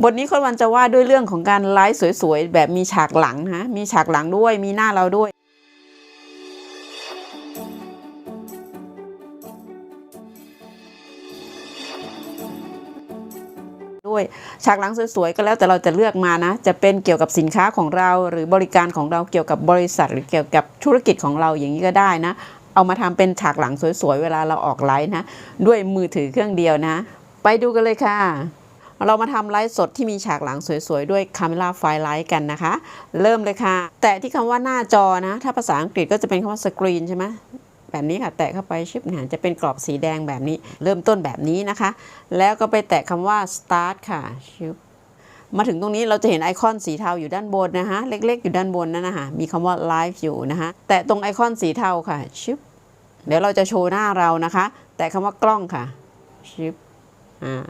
บทนี้คนวันจะว่าด้วยเรื่องของการไลฟ์สวยๆ แบบมีฉากหลังนะมีฉากหลังด้วยมีหน้าเราด้วย ด้วย ฉากหลังสวยๆ ก็แล้วแต่เราจะเลือกมานะ จะเป็นเกี่ยวกับสินค้าของเรา หรือบริการของเราเกี่ยวกับบริษัท หรือเกี่ยวกับธุรกิจของเราอย่างนี้ก็ได้นะ เอามาทำเป็นฉากหลังสวยๆ เวลาเราออกไลฟ์นะ ด้วยมือถือเครื่องเดียวนะ ไปดูกันเลยค่ะ เรามาทำไลฟ์สดที่มีฉากหลังสวยๆ ด้วยคาเมล่าไฟไลท์กันนะคะ เริ่มเลยค่ะ แตะที่คำว่าหน้าจอนะ ถ้าภาษาอังกฤษก็จะเป็นคำว่าสกรีนใช่ไหมแบบนี้ค่ะ แตะเข้าไปชิปเนี่ยจะเป็นกรอบสีแดงแบบนี้ เริ่มต้นแบบนี้นะคะ แล้วก็ไปแตะคำว่า start ค่ะชิปมาถึงตรงนี้เราจะเห็นไอคอนสีเทาอยู่ด้านบนนะคะเล็กๆ อยู่ด้านบนนั่นนะคะมีคำว่า live อยู่นะคะแตะตรงไอคอนสีเทาค่ะชิปเดี๋ยวเราจะโชว์หน้าเรานะคะ แตะคำว่ากล้องค่ะชิป อ่า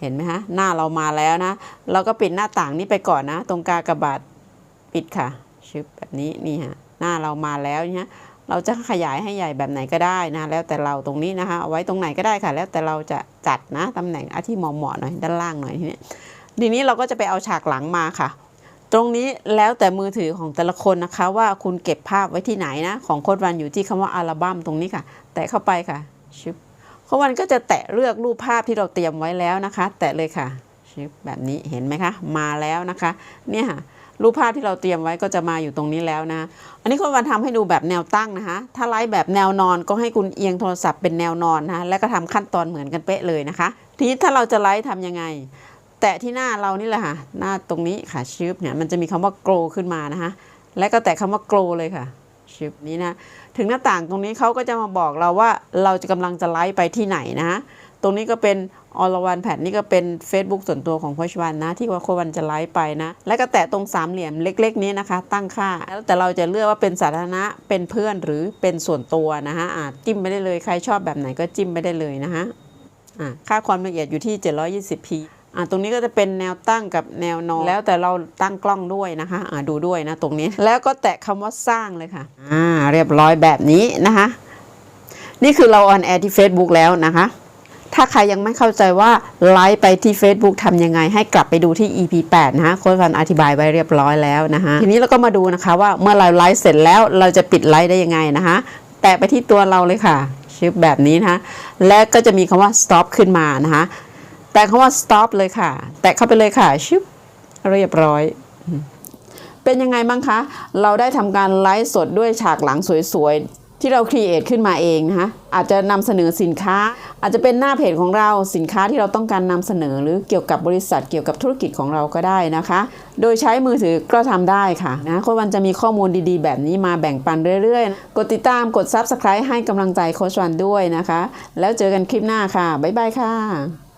เห็นไหมคะหน้าเรามาแล้วนะ เราก็ปิดหน้าต่างนี้ไปก่อนนะ ตรงกากระบาทปิดค่ะชึบแบบนี้นี่ฮะหน้าเรามาแล้วเนี่ยเราจะขยายให้ใหญ่แบบไหนก็ได้นะ แล้วแต่เราตรงนี้นะคะเอาไว้ตรงไหนก็ได้ค่ะ แล้วแต่เราจะจัดนะตำแหน่งอาที่เหมาะๆหน่อยด้านล่างหน่อยทีนี้ทีนี้เราก็จะไปเอาฉากหลังมาค่ะ ตรงนี้แล้วแต่มือถือของแต่ละคนนะคะ ว่าคุณเก็บภาพไว้ที่ไหนนะ ของโคดวันอยู่ที่คำว่าอัลบั้มตรงนี้ค่ะ แตะเข้าไปค่ะชึบ ราะวันก็จะแตะเลือกรูปภาพที่เราเตรียมไว้แล้วนะคะ แตะเลยค่ะชิปแบบนี้เห็นไหมคะ มาแล้วนะคะ เนี่ยค่ะรูปภาพที่เราเตรียมไว้ก็จะมาอยู่ตรงนี้แล้วนะ อันนี้คุณวันทำให้ดูแบบแนวตั้งนะคะ ถ้าไลฟ์แบบแนวนอนก็ให้คุณเอียงโทรศัพท์เป็นแนวนอนนะะแล้วก็ทำขั้นตอนเหมือนกันเป๊ะเลยนะคะ ทีนี้ถ้าเราจะไลฟ์ทำยังไง แตะที่หน้าเรานี่แหละค่ะ หน้าตรงนี้ค่ะชิปเนี่ยมันจะมีคำว่า grow ขึ้นมานะคะ แล้วก็แตะคำว่า grow เลยค่ะ ชิปนี้นะถึงหน้าต่างตรงนี้เขาก็จะมาบอกเราว่าเราจะกำลังจะไลฟ์ไปที่ไหนนะ ตรงนี้ก็เป็นออลวันแพดนี่ก็เป็น Facebook ส่วนตัวของโคชวันนะ ที่ว่าโคชวันจะไลฟ์ไปนะ แล้วก็แตะตรงสามเหลี่ยมเล็ก ๆ นี้นะคะ ตั้งค่า แล้วแต่เราจะเลือกว่าเป็นสาธารณะเป็นเพื่อนหรือเป็นส่วนตัวนะฮะจิ้มไปได้เลยใครชอบแบบไหนก็จิ้มไปได้เลยนะฮะอะค่าความละเอียดอยู่ที่ 720p อะตรงนี้ก็จะเป็นแนวตั้งกับแนวนอน แล้วแต่เราตั้งกล้องด้วยนะคะอะดูด้วยนะตรงนี้ แล้วก็แตะคำว่าสร้างเลยค่ะอ่าเรียบร้อยแบบนี้นะคะ นี่คือเราออนแอร์ที่ Facebook แล้วนะคะ ถ้าใครยังไม่เข้าใจว่าไลฟ์ไปที่ Facebook ทำยังไง ให้กลับไปดูที่ EP 8 นะคะโค้ชวันอธิบายไว้เรียบร้อยแล้วนะคะทีนี้เราก็มาดูนะคะว่าเมื่อเราไลฟ์เสร็จแล้วเราจะปิดไลฟ์ได้ยังไงนะคะ แตะไปที่ตัวเราเลยค่ะชิปแบบนี้นะคะและก็จะมีคำว่า stop ขึ้นมานะคะ แตะคำว่า stop เลยค่ะ แตะเข้าไปเลยค่ะชิปเรียบร้อย เป็นยังไงบ้างคะ เราได้ทำการไลฟ์สดด้วยฉากหลังสวยๆ ที่เราครีเอทขึ้นมาเองนะคะอาจจะนำเสนอสินค้า อาจจะเป็นหน้าเพจของเราสินค้าที่เราต้องการนำเสนอ หรือเกี่ยวกับบริษัทเกี่ยวกับธุรกิจของเราก็ได้นะคะ โดยใช้มือถือก็ทำได้ค่ะนะโค้ชวันจะมีข้อมูลดีๆ แบบนี้มาแบ่งปันเรื่อยๆ กดติดตามกด Subscribe ให้กำลังใจโค้ชวันด้วยนะคะ แล้วเจอกันคลิปหน้าค่ะบ๊ายบายค่ะ